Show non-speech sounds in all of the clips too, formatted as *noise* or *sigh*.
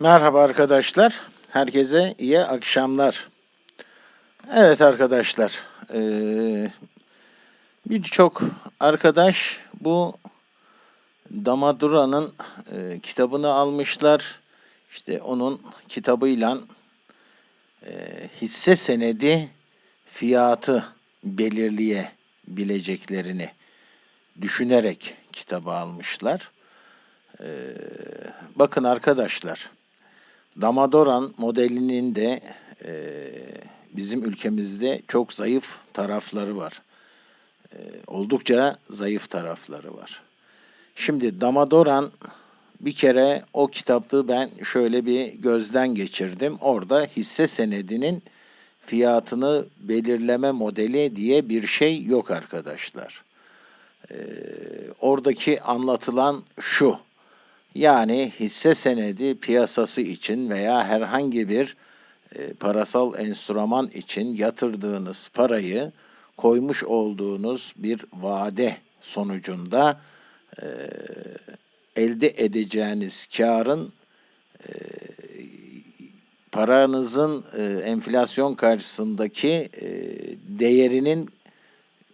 Merhaba arkadaşlar. Herkese iyi akşamlar. Evet arkadaşlar. Birçok arkadaş bu Damadura'nın kitabını almışlar. İşte onun kitabıyla eee, hisse senedi fiyatı belirleyebileceklerini düşünerek kitabı almışlar. Bakın arkadaşlar. Damadoran modelinin de eee, bizim ülkemizde çok zayıf tarafları var. Eee, oldukça zayıf tarafları var. Şimdi Damadoran bir kere o kitapta ben şöyle bir gözden geçirdim. Orada hisse senedinin fiyatını belirleme modeli diye bir şey yok arkadaşlar. Eee, oradaki anlatılan şu. Yani hisse senedi piyasası için veya herhangi bir e, parasal enstrüman için yatırdığınız parayı koymuş olduğunuz bir vade sonucunda e, elde edeceğiniz karın e, paranızın e, enflasyon karşısındaki e, değerinin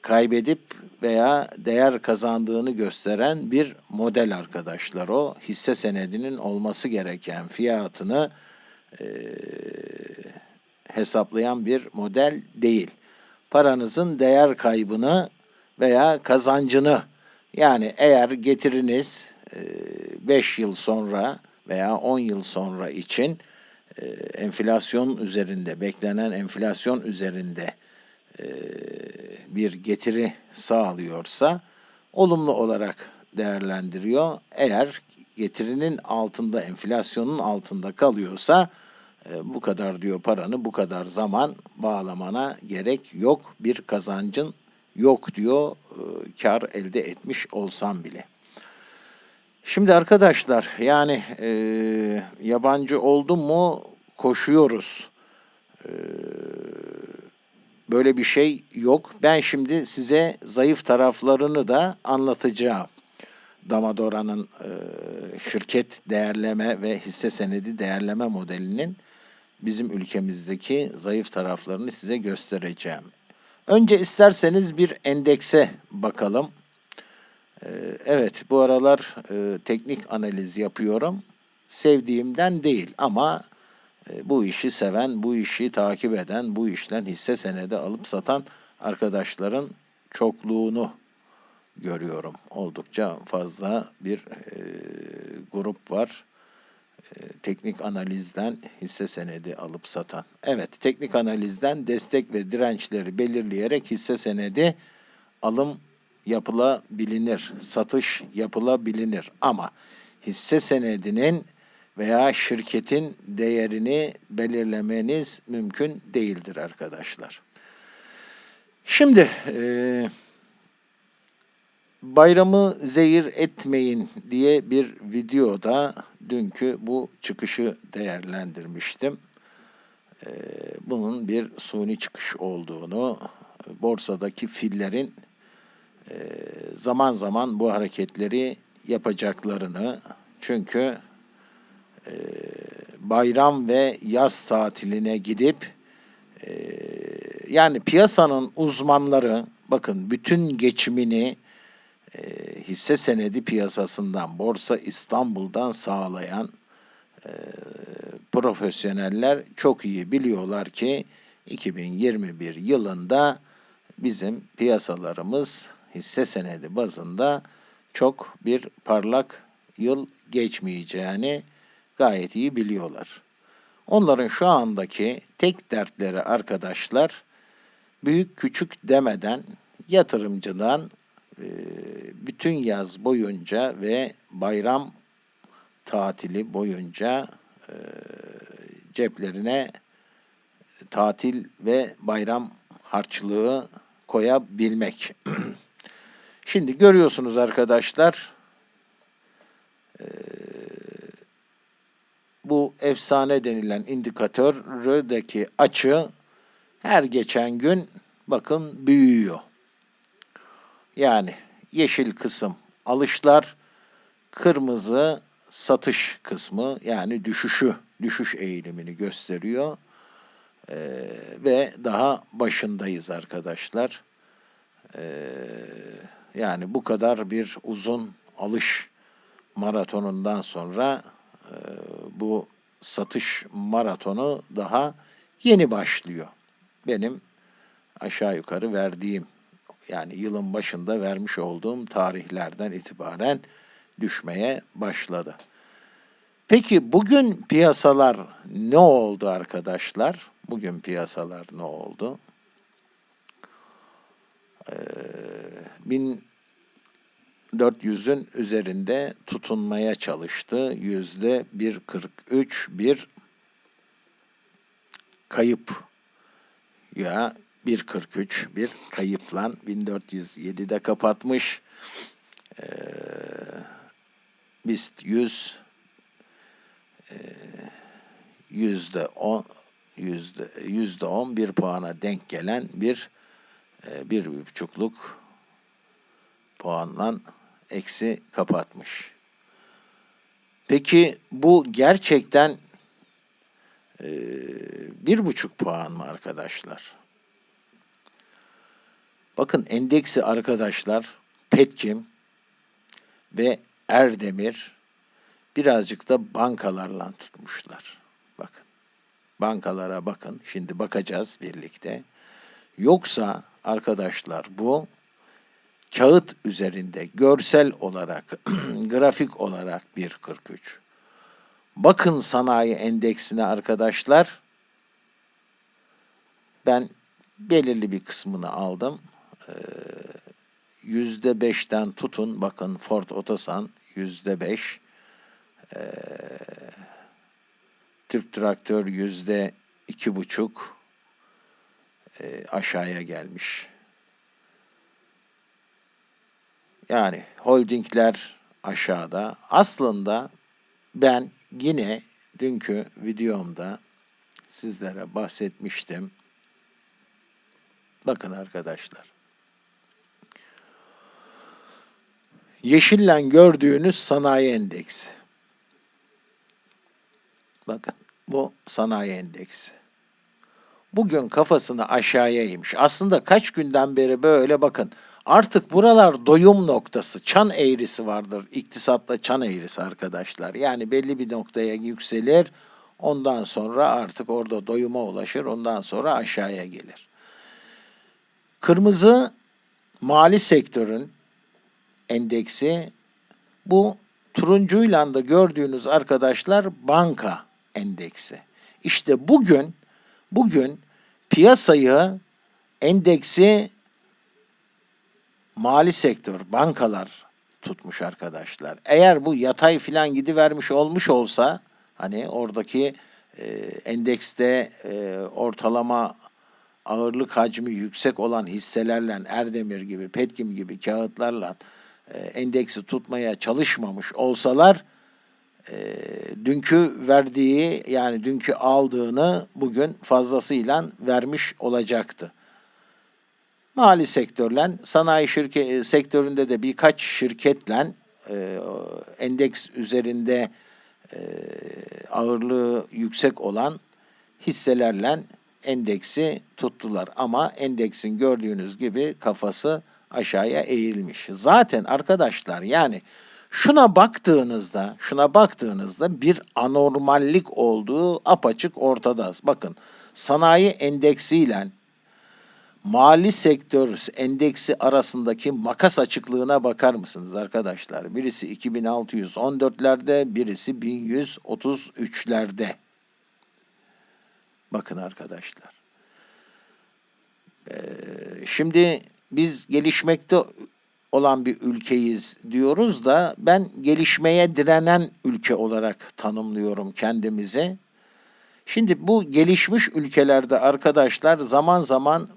kaybedip veya değer kazandığını gösteren bir model arkadaşlar o. Hisse senedinin olması gereken fiyatını eee, hesaplayan bir model değil. Paranızın değer kaybını veya kazancını yani eğer getiriniz 5 yıl sonra veya 10 yıl sonra için eee, enflasyon üzerinde beklenen enflasyon üzerinde bir getiri sağlıyorsa olumlu olarak değerlendiriyor. Eğer getirinin altında, enflasyonun altında kalıyorsa e, bu kadar diyor paranı bu kadar zaman bağlamana gerek yok. Bir kazancın yok diyor e, kar elde etmiş olsam bile. Şimdi arkadaşlar yani e, yabancı oldum mu koşuyoruz. Böyle bir şey yok. Ben şimdi size zayıf taraflarını da anlatacağım. Damadora'nın e, şirket değerleme ve hisse senedi değerleme modelinin bizim ülkemizdeki zayıf taraflarını size göstereceğim. Önce isterseniz bir endekse bakalım. E, evet bu aralar e, teknik analiz yapıyorum. Sevdiğimden değil ama bu işi seven, bu işi takip eden, bu işten hisse senedi alıp satan arkadaşların çokluğunu görüyorum. Oldukça fazla bir e, grup var. E, teknik analizden hisse senedi alıp satan. Evet, teknik analizden destek ve dirençleri belirleyerek hisse senedi alım yapılabilir, satış yapılabilir ama hisse senedinin veya şirketin değerini belirlemeniz mümkün değildir arkadaşlar. Şimdi e, bayramı zehir etmeyin diye bir videoda dünkü bu çıkışı değerlendirmiştim. E, bunun bir suni çıkış olduğunu, borsadaki fillerin e, zaman zaman bu hareketleri yapacaklarını çünkü e, bayram ve yaz tatiline gidip e, yani piyasanın uzmanları bakın bütün geçimini e, hisse senedi piyasasından Borsa İstanbul'dan sağlayan profesyoneller çok iyi biliyorlar ki 2021 yılında bizim piyasalarımız hisse senedi bazında çok bir parlak yıl geçmeyeceğini gayet iyi biliyorlar. Onların şu andaki tek dertleri arkadaşlar büyük küçük demeden yatırımcıdan e, bütün yaz boyunca ve bayram tatili boyunca e, ceplerine tatil ve bayram harçlığı koyabilmek. *clears throat* Şimdi görüyorsunuz arkadaşlar bu efsane denilen indikatördeki açı her geçen gün bakın büyüyor. Yani yeşil kısım alışlar, kırmızı satış kısmı yani düşüşü, düşüş eğilimini gösteriyor. Ee, ve daha başındayız arkadaşlar. Ee, yani bu kadar bir uzun alış maratonundan sonra bu satış maratonu daha yeni başlıyor. Benim aşağı yukarı verdiğim yani yılın başında vermiş olduğum tarihlerden itibaren düşmeye başladı. Peki bugün piyasalar ne oldu arkadaşlar? Bugün piyasalar ne oldu? Ee, 1400'ün üzerinde tutunmaya çalıştı. Yüzde 1.43 bir kayıp ya 1.43 bir kayıpla 1407'de kapatmış. Ee, BIST 100 e, yüzde 10 yüzde yüzde 10 bir puana denk gelen bir e, bir buçukluk puanla eksi kapatmış. Peki bu gerçekten e, bir buçuk puan mı arkadaşlar? Bakın endeksi arkadaşlar Petkim ve Erdemir birazcık da bankalarla tutmuşlar. Bakın. Bankalara bakın. Şimdi bakacağız birlikte. Yoksa arkadaşlar bu kağıt üzerinde görsel olarak, *clears throat* grafik olarak 1.43. Bakın sanayi endeksine arkadaşlar. Ben belirli bir kısmını aldım. Yüzde beşten tutun. Bakın Ford Otosan yüzde beş. Ee, Türk Traktör yüzde iki buçuk e, aşağıya gelmiş. Yani holdingler aşağıda. Aslında ben yine dünkü videomda sizlere bahsetmiştim. Bakın arkadaşlar. Yeşille gördüğünüz sanayi endeksi. Bakın bu sanayi endeksi. Bugün kafasını aşağıya eğmiş. Aslında kaç günden beri böyle bakın. Artık buralar doyum noktası, çan eğrisi vardır. İktisatta çan eğrisi arkadaşlar. Yani belli bir noktaya yükselir. Ondan sonra artık orada doyuma ulaşır. Ondan sonra aşağıya gelir. Kırmızı mali sektörün endeksi bu turuncuyla da gördüğünüz arkadaşlar banka endeksi. İşte bugün bugün piyasayı endeksi mali sektör, bankalar tutmuş arkadaşlar. Eğer bu yatay filan gidivermiş olmuş olsa hani oradaki e, endekste e, ortalama ağırlık hacmi yüksek olan hisselerle Erdemir gibi, Petkim gibi kağıtlarla e, endeksi tutmaya çalışmamış olsalar e, dünkü verdiği yani dünkü aldığını bugün fazlasıyla vermiş olacaktı. Mali sektörle, sanayi şirket e, sektöründe de birkaç şirketle e, endeks üzerinde e, ağırlığı yüksek olan hisselerle endeksi tuttular. Ama endeksin gördüğünüz gibi kafası aşağıya eğilmiş. Zaten arkadaşlar yani şuna baktığınızda, şuna baktığınızda bir anormallik olduğu apaçık ortada. Bakın sanayi endeksiyle mali sektör endeksi arasındaki makas açıklığına bakar mısınız arkadaşlar? Birisi 2614'lerde, birisi 1133'lerde. Bakın arkadaşlar. Ee, şimdi biz gelişmekte olan bir ülkeyiz diyoruz da ben gelişmeye direnen ülke olarak tanımlıyorum kendimizi. Şimdi bu gelişmiş ülkelerde arkadaşlar zaman zaman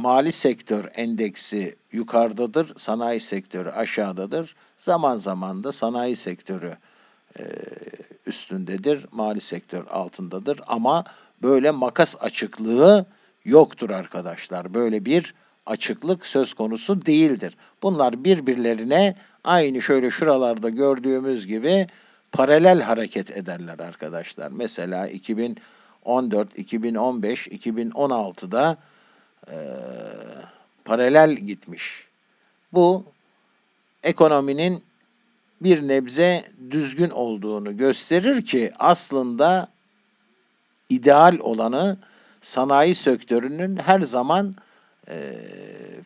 mali sektör endeksi yukarıdadır, sanayi sektörü aşağıdadır. Zaman zaman da sanayi sektörü e, üstündedir, mali sektör altındadır. Ama böyle makas açıklığı yoktur arkadaşlar. Böyle bir açıklık söz konusu değildir. Bunlar birbirlerine aynı şöyle şuralarda gördüğümüz gibi paralel hareket ederler arkadaşlar. Mesela 2014, 2015, 2016'da e, paralel gitmiş. Bu ekonominin bir nebze düzgün olduğunu gösterir ki aslında ideal olanı sanayi sektörünün her zaman e,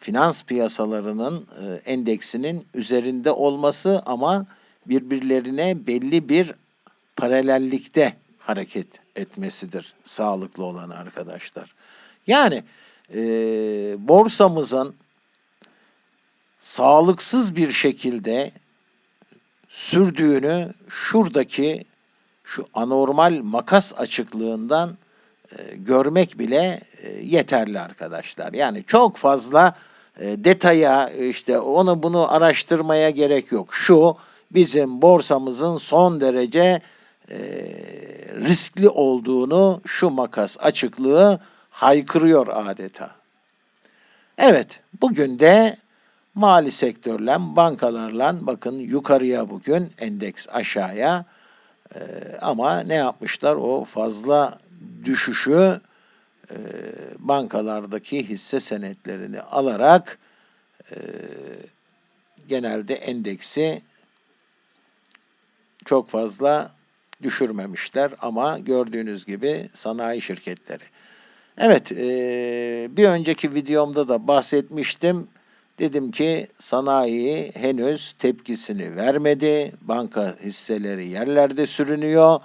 finans piyasalarının e, endeksinin üzerinde olması ama birbirlerine belli bir paralellikte hareket etmesidir sağlıklı olan arkadaşlar. Yani e, borsamızın sağlıksız bir şekilde sürdüğünü şuradaki şu anormal makas açıklığından e, görmek bile e, yeterli arkadaşlar. Yani çok fazla e, detaya işte onu bunu araştırmaya gerek yok. Şu bizim borsamızın son derece e, riskli olduğunu şu makas açıklığı haykırıyor adeta. Evet, bugün de mali sektörle, bankalarla bakın yukarıya bugün endeks aşağıya Ee, ama ne yapmışlar o fazla düşüşü e, bankalardaki hisse senetlerini alarak e, genelde endeksi çok fazla düşürmemişler ama gördüğünüz gibi sanayi şirketleri. Evet, e, bir önceki videomda da bahsetmiştim. Dedim ki sanayi henüz tepkisini vermedi. Banka hisseleri yerlerde sürünüyor.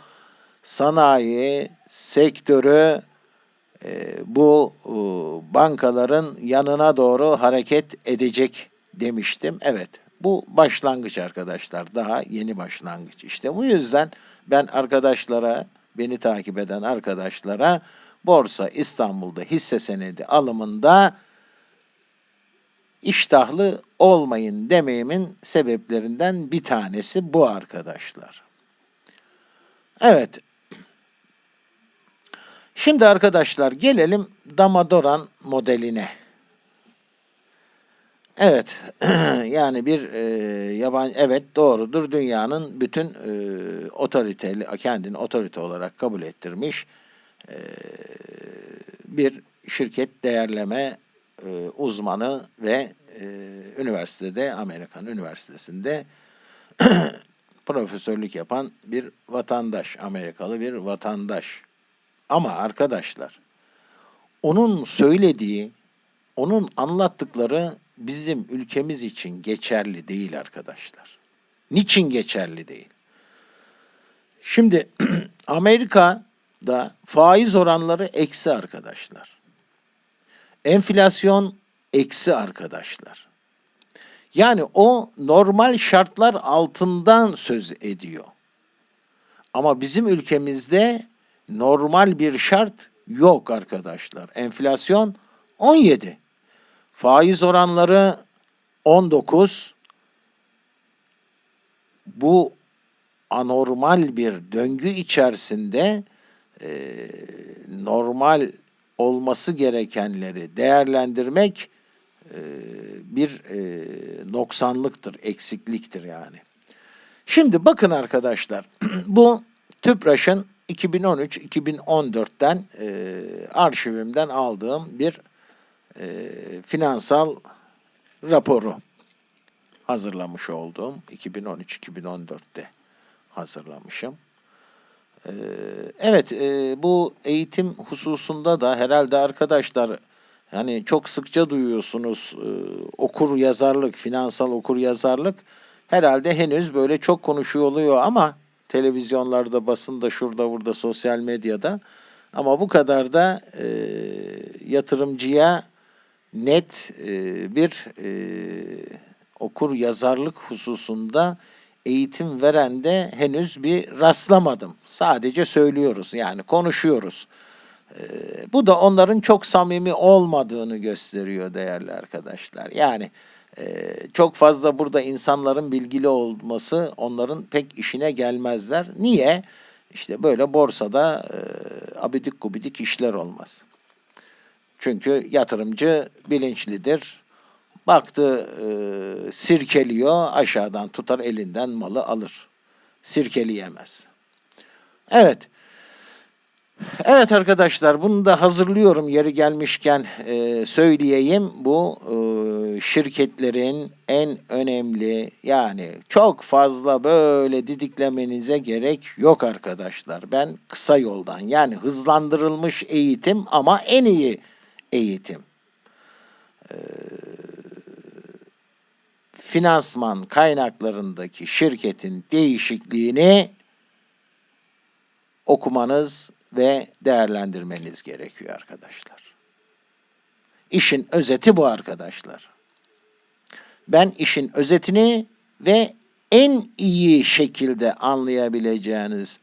Sanayi sektörü e, bu e, bankaların yanına doğru hareket edecek demiştim. Evet, bu başlangıç arkadaşlar. Daha yeni başlangıç. İşte bu yüzden ben arkadaşlara, beni takip eden arkadaşlara Borsa İstanbul'da hisse senedi alımında iştahlı olmayın demeyimin sebeplerinden bir tanesi bu arkadaşlar. Evet. Şimdi arkadaşlar gelelim Damadoran modeline. Evet, *clears throat* yani bir e, yabancı, evet doğrudur dünyanın bütün e, otoriteli, kendini otorite olarak kabul ettirmiş bir şirket değerleme e, uzmanı ve e, üniversitede, Amerikan Üniversitesi'nde *clears throat* profesörlük yapan bir vatandaş, Amerikalı bir vatandaş. Ama arkadaşlar, onun söylediği, onun anlattıkları bizim ülkemiz için geçerli değil arkadaşlar. Niçin geçerli değil? Şimdi *clears throat* Amerika'da faiz oranları eksi arkadaşlar. Enflasyon eksi arkadaşlar. Yani o normal şartlar altından söz ediyor. Ama bizim ülkemizde normal bir şart yok arkadaşlar. Enflasyon 17. Faiz oranları 19. Bu anormal bir döngü içerisinde e, normal olması gerekenleri değerlendirmek e, bir e, noksanlıktır, eksikliktir yani. Şimdi bakın arkadaşlar, *clears throat* bu TÜPRAŞ'ın 2013-2014'ten e, arşivimden aldığım bir e, finansal raporu hazırlamış olduğum 2013-2014'te hazırlamışım. Ee, evet, e, bu eğitim hususunda da herhalde arkadaşlar yani çok sıkça duyuyorsunuz e, okur yazarlık, finansal okur yazarlık. Herhalde henüz böyle çok konuşuyor oluyor ama televizyonlarda, basında, şurada, burada, sosyal medyada. Ama bu kadar da e, yatırımcıya net bir okur yazarlık hususunda eğitim veren de henüz bir rastlamadım. Sadece söylüyoruz yani konuşuyoruz. Ee, bu da onların çok samimi olmadığını gösteriyor değerli arkadaşlar. Yani e, çok fazla burada insanların bilgili olması onların pek işine gelmezler. Niye? İşte böyle borsada e, abidik gubidik işler olmaz. Çünkü yatırımcı bilinçlidir Baktı e, sirkeliyor aşağıdan tutar elinden malı alır. sirkeleyemez. Evet. Evet arkadaşlar bunu da hazırlıyorum yeri gelmişken e, söyleyeyim. Bu e, şirketlerin en önemli yani çok fazla böyle didiklemenize gerek yok arkadaşlar. Ben kısa yoldan yani hızlandırılmış eğitim ama en iyi eğitim. Finansman kaynaklarındaki şirketin değişikliğini okumanız ve değerlendirmeniz gerekiyor arkadaşlar. İşin özeti bu arkadaşlar. Ben işin özetini ve en iyi şekilde anlayabileceğiniz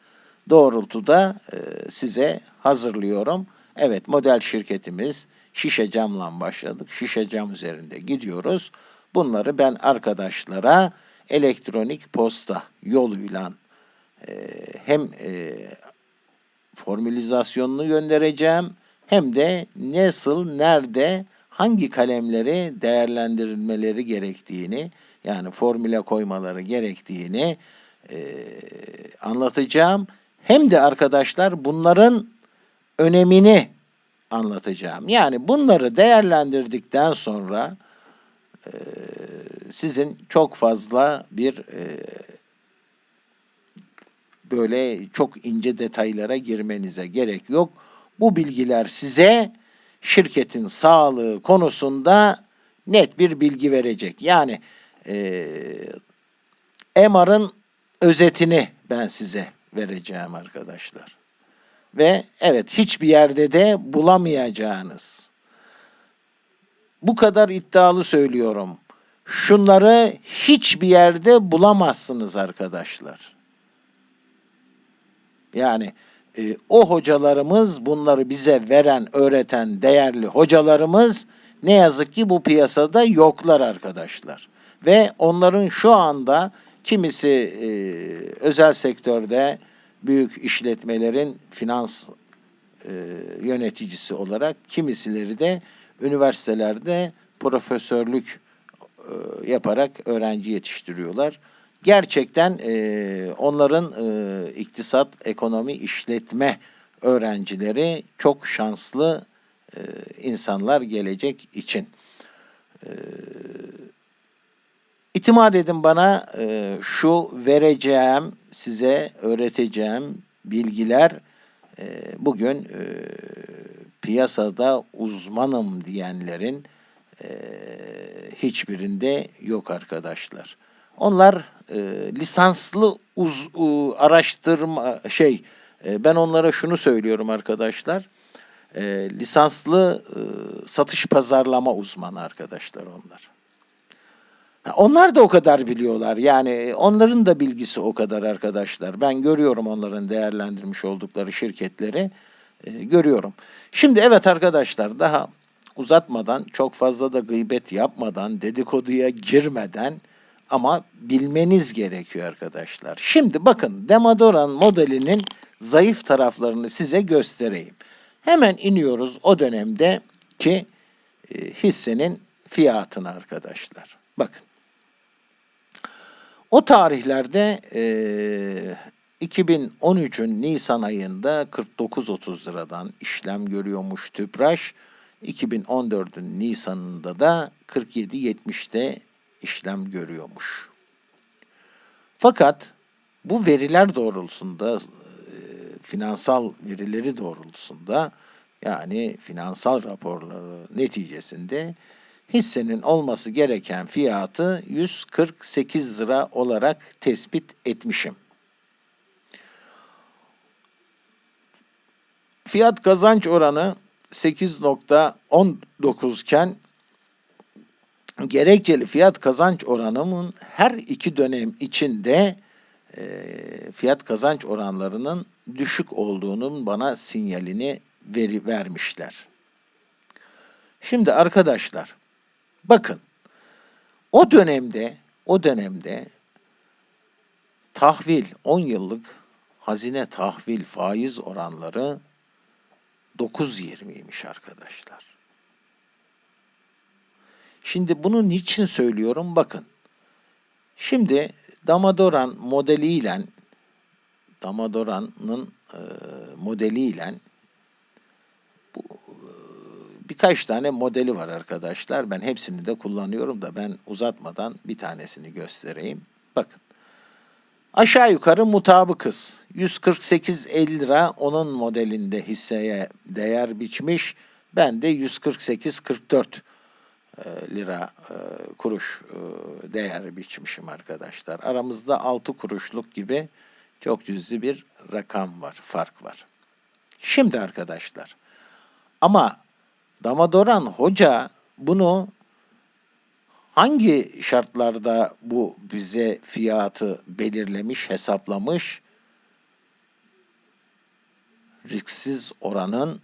doğrultuda size hazırlıyorum. Evet model şirketimiz şişe camla başladık. Şişe cam üzerinde gidiyoruz. Bunları ben arkadaşlara elektronik posta yoluyla e, hem e, formülizasyonunu göndereceğim hem de nasıl, nerede, hangi kalemleri değerlendirilmeleri gerektiğini yani formüle koymaları gerektiğini e, anlatacağım. Hem de arkadaşlar bunların önemini anlatacağım. Yani bunları değerlendirdikten sonra e, sizin çok fazla bir e, böyle çok ince detaylara girmenize gerek yok. Bu bilgiler size şirketin sağlığı konusunda net bir bilgi verecek. Yani e, MR'ın özetini ben size vereceğim arkadaşlar. Ve evet hiçbir yerde de bulamayacağınız. Bu kadar iddialı söylüyorum. Şunları hiçbir yerde bulamazsınız arkadaşlar. Yani e, o hocalarımız bunları bize veren, öğreten değerli hocalarımız ne yazık ki bu piyasada yoklar arkadaşlar. Ve onların şu anda kimisi e, özel sektörde büyük işletmelerin finans e, yöneticisi olarak, kimisileri de üniversitelerde profesörlük e, yaparak öğrenci yetiştiriyorlar gerçekten e, onların e, iktisat, ekonomi, işletme öğrencileri çok şanslı e, insanlar gelecek için. E, itimat edin bana e, şu vereceğim, size öğreteceğim bilgiler e, bugün e, piyasada uzmanım diyenlerin hiçbirinde yok arkadaşlar. Onlar lisanslı uz, araştırma şey ben onlara şunu söylüyorum arkadaşlar. E, lisanslı e, satış pazarlama uzmanı arkadaşlar onlar. Onlar da o kadar biliyorlar. Yani onların da bilgisi o kadar arkadaşlar. Ben görüyorum onların değerlendirmiş oldukları şirketleri. E, görüyorum. Şimdi evet arkadaşlar daha uzatmadan, çok fazla da gıybet yapmadan, dedikoduya girmeden ama bilmeniz gerekiyor arkadaşlar. Şimdi bakın Demadoran modelinin zayıf taraflarını size göstereyim. Hemen iniyoruz o dönemde ki e, hissenin fiyatına arkadaşlar. Bakın. O tarihlerde e, 2013'ün Nisan ayında 49.30 liradan işlem görüyormuş Tüpraş. 2014'ün Nisan'ında da 47.70'te işlem görüyormuş. Fakat bu veriler doğrultusunda e, finansal verileri doğrultusunda yani finansal raporları neticesinde hissenin olması gereken fiyatı 148 lira olarak tespit etmişim. Fiyat kazanç oranı 8.19 iken gerekçeli fiyat kazanç oranımın her iki dönem içinde e, fiyat kazanç oranlarının düşük olduğunun bana sinyalini veri vermişler. Şimdi arkadaşlar bakın o dönemde o dönemde tahvil 10 yıllık hazine tahvil faiz oranları 9.20'ymiş arkadaşlar. Şimdi bunu niçin söylüyorum? Bakın. Şimdi Damadoran modeliyle Damadoran'ın e, modeliyle birkaç tane modeli var arkadaşlar. Ben hepsini de kullanıyorum da ben uzatmadan bir tanesini göstereyim. Bakın. Aşağı yukarı mutabıkız. 148.50 lira onun modelinde hisseye değer biçmiş. Ben de 148.44 e, lira e, kuruş e, değer biçmişim arkadaşlar. Aramızda 6 kuruşluk gibi çok cüzi bir rakam var, fark var. Şimdi arkadaşlar ama Damadoran Hoca bunu hangi şartlarda bu bize fiyatı belirlemiş, hesaplamış? Risksiz oranın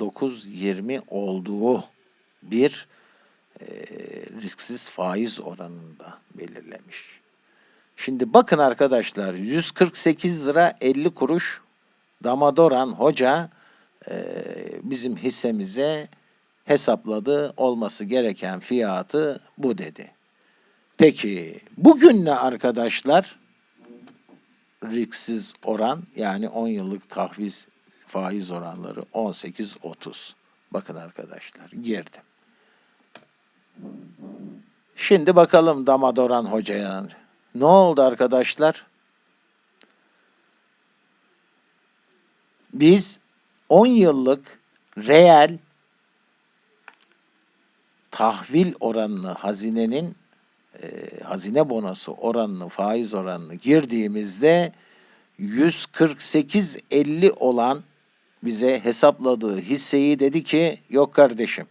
9.20 olduğu bir e, risksiz faiz oranında belirlemiş. Şimdi bakın arkadaşlar 148 lira 50 kuruş Damadoran Hoca bizim hissemize hesapladı olması gereken fiyatı bu dedi. Peki bugün ne arkadaşlar? Risksiz oran yani 10 yıllık tahviz faiz oranları 18.30. Bakın arkadaşlar girdim. Şimdi bakalım Damadoran Hoca'ya. Ne oldu arkadaşlar? Biz 10 yıllık reel tahvil oranını hazinenin e, hazine bonosu oranını faiz oranını girdiğimizde 148.50 olan bize hesapladığı hisseyi dedi ki yok kardeşim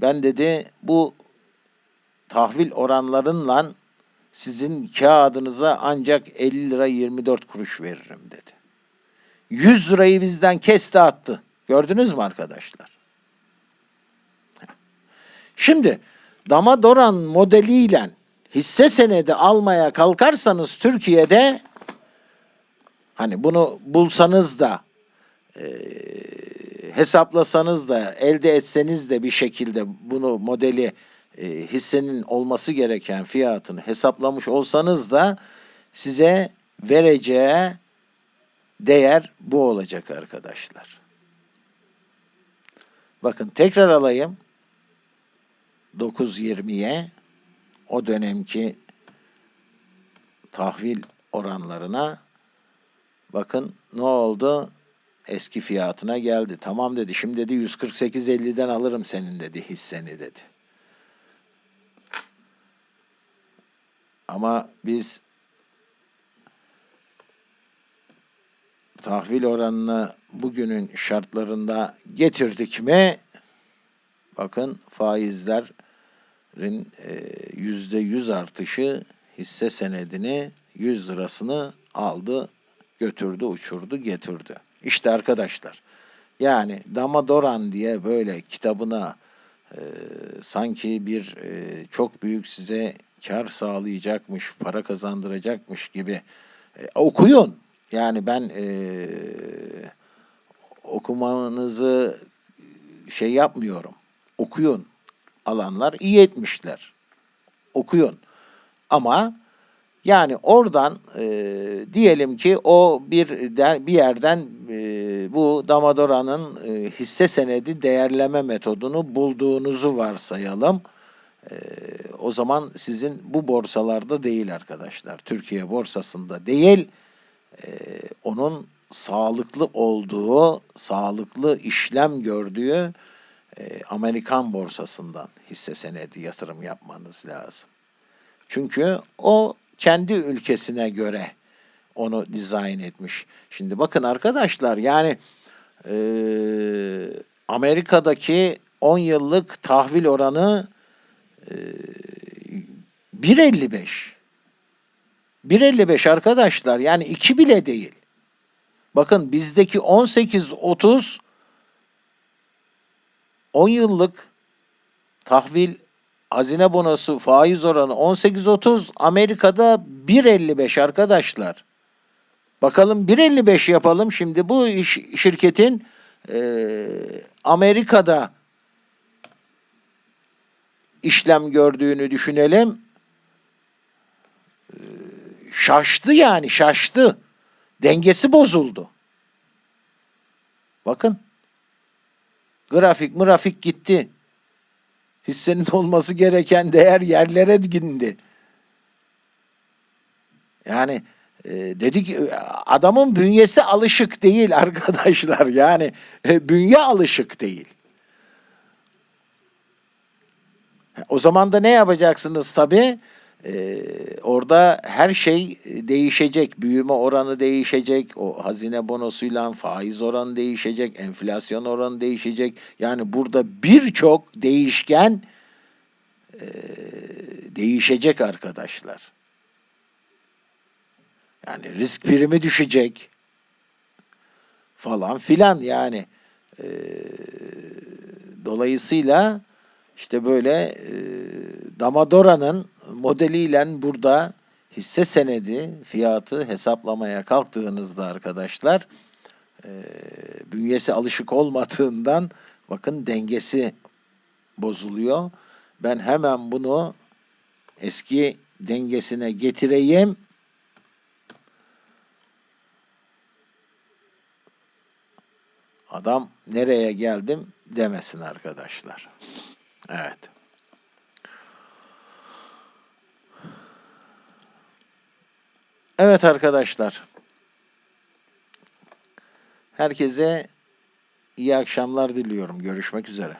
ben dedi bu tahvil oranlarınla sizin kağıdınıza ancak 50 lira 24 kuruş veririm dedi. 100 lirayı bizden kesti attı. Gördünüz mü arkadaşlar? Şimdi Damadoran modeliyle hisse senedi almaya kalkarsanız Türkiye'de hani bunu bulsanız da e, hesaplasanız da elde etseniz de bir şekilde bunu modeli e, hissenin olması gereken fiyatını hesaplamış olsanız da size vereceği değer bu olacak arkadaşlar. Bakın tekrar alayım. 9.20'ye o dönemki tahvil oranlarına bakın ne oldu? Eski fiyatına geldi. Tamam dedi. Şimdi dedi 148.50'den alırım senin dedi hisseni dedi. Ama biz tahvil oranını bugünün şartlarında getirdik mi? Bakın faizlerin e, yüzde yüz artışı hisse senedini 100 lirasını aldı, götürdü, uçurdu, getirdi. İşte arkadaşlar yani Damadoran diye böyle kitabına e, sanki bir e, çok büyük size kar sağlayacakmış, para kazandıracakmış gibi e, okuyun. Yani ben e, okumanızı şey yapmıyorum. Okuyun. Alanlar iyi etmişler. Okuyun. Ama yani oradan e, diyelim ki o bir bir yerden e, bu Damadora'nın e, hisse senedi değerleme metodunu bulduğunuzu varsayalım. E, o zaman sizin bu borsalarda değil arkadaşlar. Türkiye borsasında değil. E, onun sağlıklı olduğu, sağlıklı işlem gördüğü e, Amerikan borsasından hisse senedi yatırım yapmanız lazım. Çünkü o kendi ülkesine göre onu dizayn etmiş. Şimdi bakın arkadaşlar yani e, Amerika'daki 10 yıllık tahvil oranı e, 1.55. 1.55 arkadaşlar yani 2 bile değil. Bakın bizdeki 18.30 10 yıllık tahvil hazine bonosu faiz oranı 18.30 Amerika'da 1.55 arkadaşlar. Bakalım 1.55 yapalım şimdi bu iş, şirketin e, Amerika'da işlem gördüğünü düşünelim. Şaştı yani şaştı. Dengesi bozuldu. Bakın. Grafik mırafik gitti. Hissenin olması gereken değer yerlere dindi. Yani e, dedik adamın bünyesi alışık değil *laughs* arkadaşlar. Yani e, bünye alışık değil. O zaman da ne yapacaksınız tabii? Ee, orada her şey değişecek. Büyüme oranı değişecek. O hazine bonosuyla faiz oranı değişecek. Enflasyon oranı değişecek. Yani burada birçok değişken e, değişecek arkadaşlar. Yani risk primi düşecek falan filan yani. E, dolayısıyla işte böyle e, Damadora'nın modeliyle burada hisse senedi fiyatı hesaplamaya kalktığınızda arkadaşlar e, bünyesi alışık olmadığından bakın dengesi bozuluyor. Ben hemen bunu eski dengesine getireyim. Adam nereye geldim demesin arkadaşlar. Evet. Evet arkadaşlar. Herkese iyi akşamlar diliyorum. Görüşmek üzere.